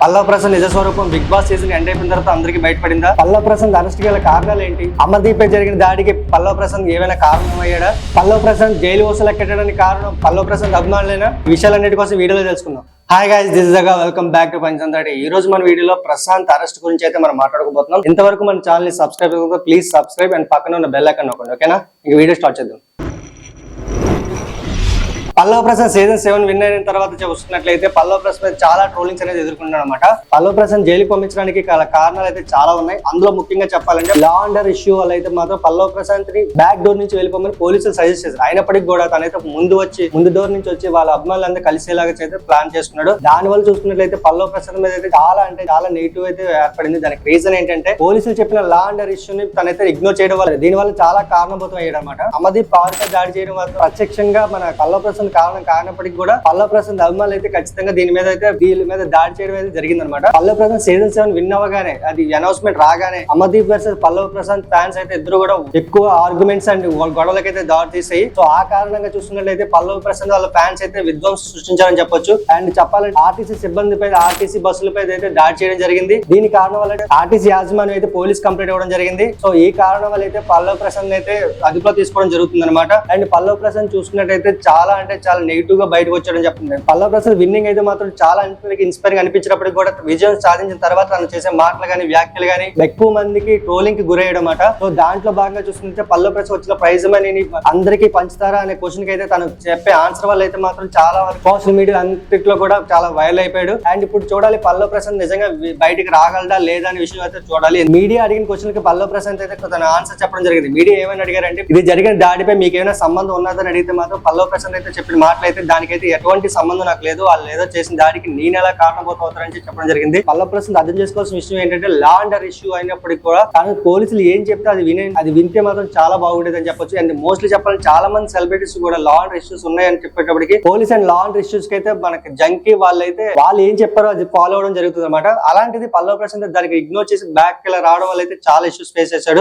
పల్లవ ప్రసాద్ నిజ స్వరూపం big boss season end అయిపోయిన తర్వాత అందరికి బయటపడిందా? పల్లవ ప్రసాద్ అరెస్ట్ గల కారణాలు ఏంటి? అమర్దీప్ పై జరిగిన దాడికి పల్లవ ప్రసాద్ ఏమైనా కారణం అయ్యాడా? పల్లవ ప్రసన్న జైలు వసూలు ఎక్కడానికి కారణం పల్లవ ప్రసాద్ అభిమానులైనా విషయాలన్నిటి కోసం వీడియోలో తెలుసుకుందాం. Hi guys this Jaga welcome back to పంచంతాడి ఈ రోజు మన వీడియోలో ప్రశాంత్ అరెస్ట్ గురించి అయితే మనం మాట్లాడుకోబోతున్నాం. ఇంతవరకు మన ఛానల్ని సబ్స్క్రైబ్ ప్లీజ్ సబ్స్క్రైబ్ అండ్ పక్కన ఉన్న బెల్ ఐకన్ నొక్కండి ఓకేనా ఇంక వీడియో స్టార్ట్ చేద్దాం. Pallava Prasad season seven win అయిన తర్వాత చూస్తున్నట్లయితే పల్లవ ప్రసాద్ చాలా ట్రోలింగ్స్ అనేది ఎదుర్కొన్నాడు అనమాట పల్లవ ప్రసాద్ జైలుకి పంపించడానికి కారణాలు అయితే చాలా ఉన్నాయి. అందులో ముఖ్యంగా చెప్పాలంటే లా అండర్ ఇష్యూ వల్ల అయితే మాత్రం పల్లవ ప్రశాంత్ని బ్యాక్ డోర్ నుంచి వెళ్ళిపోమని పోలీసులు సజెస్ట్ చేశారు. అయినప్పటికీ కూడా తనైతే ముందు వచ్చి ముందు డోర్ నుంచి వచ్చి వాళ్ళ అభిమానులందరూ కలిసేలాగా అయితే ప్లాన్ చేసుకున్నాడు దాని వల్ల చూసుకున్నట్లయితే పల్లవ ప్రసాద్ మీద అయితే చాలా అంటే చాలా నెగిటివ్ అయితే ఏర్పడింది. దానికి రీజన్ ఏంటంటే పోలీసులు చెప్పిన లా అండర్ ఇష్యూని తనైతే ఇగ్నోర్ చేయడం వల్ల దీని వల్ల చాలా కారణభూతం అయ్యాడు అనమాట అమదీప్ పవర్ దాడి చేయడం వల్ల ప్రత్యక్షంగా మన పల్లవ ప్రసాద్ కారణం కానప్పటికీ కూడా పల్లవ ప్రసాద్ అభిమానులు అయితే ఖచ్చితంగా దీని మీద అయితే వీళ్ళ మీద దాడి చేయడం అయితే జరిగింది అనమాట Pallava Prasad season seven win అవ్వగానే అది అనౌన్స్మెంట్ రాగానే అమర్దీప్ వర్సెస్ పల్లవ ప్రసాద్ ఫ్యాన్స్ అయితే ఇద్దరు కూడా ఎక్కువ ఆర్గ్యుమెంట్స్ అండ్ గొడవలకైతే దారి తీసాయి సో ఆ కారణంగా చూస్తున్నట్లయితే పల్లవ ప్రసాద్ వాళ్ళ ఫ్యాన్స్ అయితే విధ్వంసం సృష్టించారని చెప్పొచ్చు. అండ్ చెప్పాలంటే ఆర్టీసీ సిబ్బంది పై ఆర్టీసీ బస్సులపై అయితే దాడి చేయడం జరిగింది. దీని కారణం వల్ల ఆర్టీసీ యాజమాన్యం అయితే పోలీస్ కంప్లైంట్ ఇవ్వడం జరిగింది. సో ఈ కారణం వల్ల అయితే పల్లవ ప్రసాద్ అయితే అదుపులో తీసుకోవడం జరుగుతుంది అనమాట అండ్ పల్లవ ప్రసాద్ చూసుకున్నట్టయితే చాలా అంటే చాలా నెగిటివ్గా బయటకు వచ్చాడని చెప్పండి. పల్లవ ప్రసాద్ విన్నింగ్ అయితే మాత్రం చాలా ఇన్స్పైరింగ్ అనిపించినప్పటికీ కూడా విజయం సాధించిన తర్వాత తను చేసే మాటలు కానీ వ్యాఖ్యలు కానీ ఎక్కువ మందికి ట్రోలింగ్కి గురయ్యడం మాట సో దాంట్లో భాగంగా చూసుకుంటే పల్లవ ప్రసాద్ వచ్చిన ప్రైజ్ మనీ అందరికీ పంచుతారా అనే క్వశ్చన్కి అయితే తను చెప్పే ఆన్సర్ వల్ల అయితే మాత్రం చాలా వరకు సోషల్ మీడియా అంతట్లో కూడా చాలా వైరల్ అయిపోయాడు. అండ్ ఇప్పుడు చూడాలి పల్లవ ప్రసాద్ నిజంగా బయటికి రాగలడా లేదా అనే విషయం అయితే చూడాలి. మీడియా అడిగిన క్వశ్చన్కి పల్లవ ప్రసాద్ అయితే తన ఆన్సర్ చెప్పడం జరిగింది. మీడియా ఏమైనా అడిగారంటే ఇది జరిగిన దాడిపై మీకు ఏమైనా సంబంధం ఉన్నదని అడిగితే మాత్రం పల్లవ ప్రసాద్ అయితే చెప్పిన మాటలైతే దానికైతే ఎటువంటి సంబంధం నాకు లేదు. వాళ్ళు ఏదో చేసిన దాడికి నేను ఎలా కారణభూతం చెప్పడం జరిగింది. పల్లవ అర్థం చేసుకోవాల్సిన విషయం ఏంటంటే లా అండర్ ఇష్యూ అయినప్పటికీ కూడా కానీ పోలీసులు ఏం చెప్తే అది వినే అది వింటే మాత్రం చాలా బాగుండేది అని చెప్పొచ్చు. అండ్ మోస్ట్లీ చెప్పాలంటే చాలా మంది సెలబ్రిటీస్ కూడా లా అండర్ ఇష్యూస్ ఉన్నాయని చెప్పేటప్పటికి పోలీస్ అండ్ లా అండర్ ఇష్యూస్కి అయితే మనకి జంకి వాళ్ళైతే వాళ్ళు ఏం చెప్పారో అది ఫాలో అవడం జరుగుతుంది అనమాట అలాంటిది పల్లవ ప్రశాంత్ దానికి ఇగ్నోర్ చేసి బ్యాక్ ఇలా రావడం వల్ల అయితే చాలా ఇష్యూస్ ఫేస్ చేశాడు.